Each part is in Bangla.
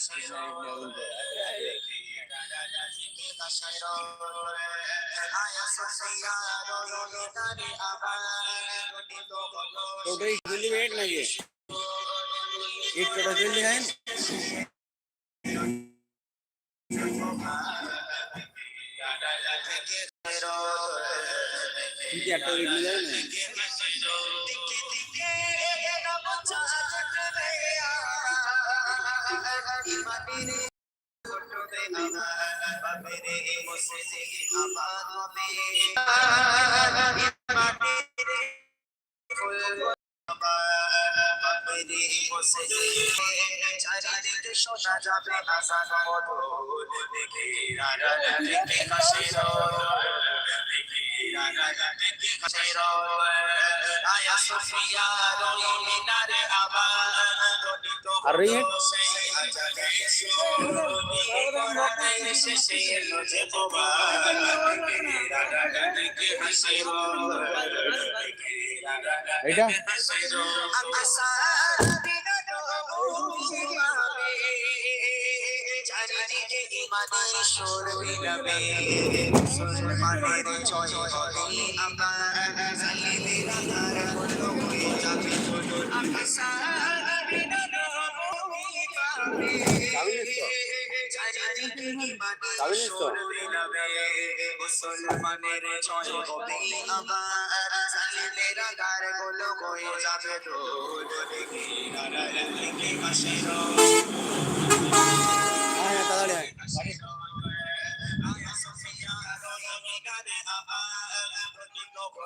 His name. Today is really wait na ye. It really ठीक है तो है দেখে কাশের আয়া সুফিয়া রই মিনারে আবার আর রই এটা? চারিদিকে ইমানের সুর মিলাবে মুসলমানের জয় হবে আবার সালিমের আধার বন্ধ হয়ে যাবে চারিদিকে মুসলমানের জয় হবে আবার সালিমের হয়ে যাবে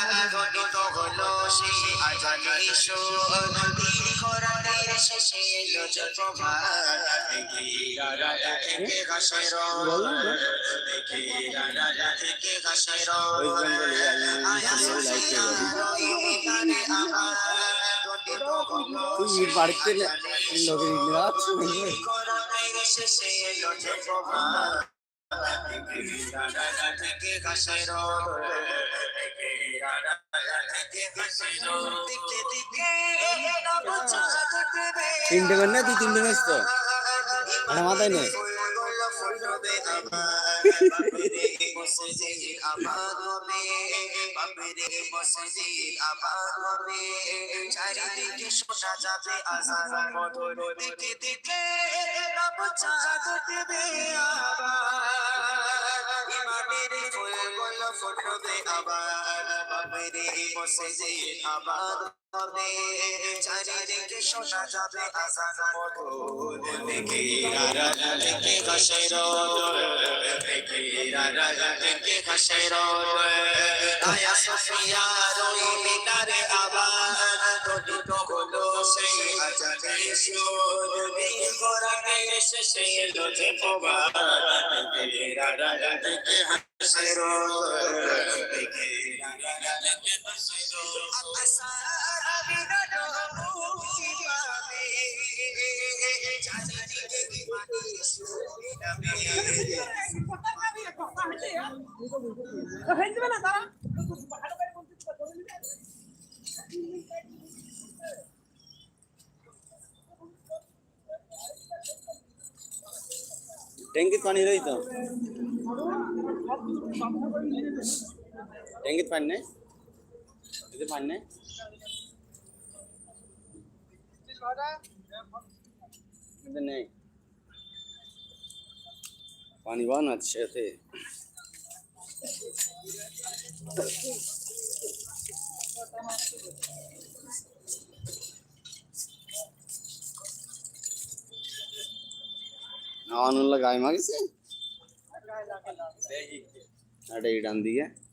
যে যে কি হলো? সেই আজানি সুর করা শেষে এলো দেখি থেকে হাসির দেখি আড়াল থেকে হলো তুই বাড়িতে তিনটে করে না তুই তিনটে নিস তো? মাথায় নেই। আবার বাবেরে মসজিদে আবার হবে চারিদিকে শোনা যাবে আজান মধুর দেখে রাজা দেখে হাসের দেখে রাজা দেখে হাসের আয়া সুফিয়া রই মিনারে আবার গঠিত হলো সেই আজানে সুর কোরআনে শেষে এলো যে প্রবাদ। দেখে রাজা দেখে হাসের দেখে দেখে হাসের ট্যাঙ্কিত পানি রই ಹೆಂಗಿತ್ತು ಮೊನ್ನೆ तो पानी वान अच्छे थे। लगाए मैं किसी? अड़े है।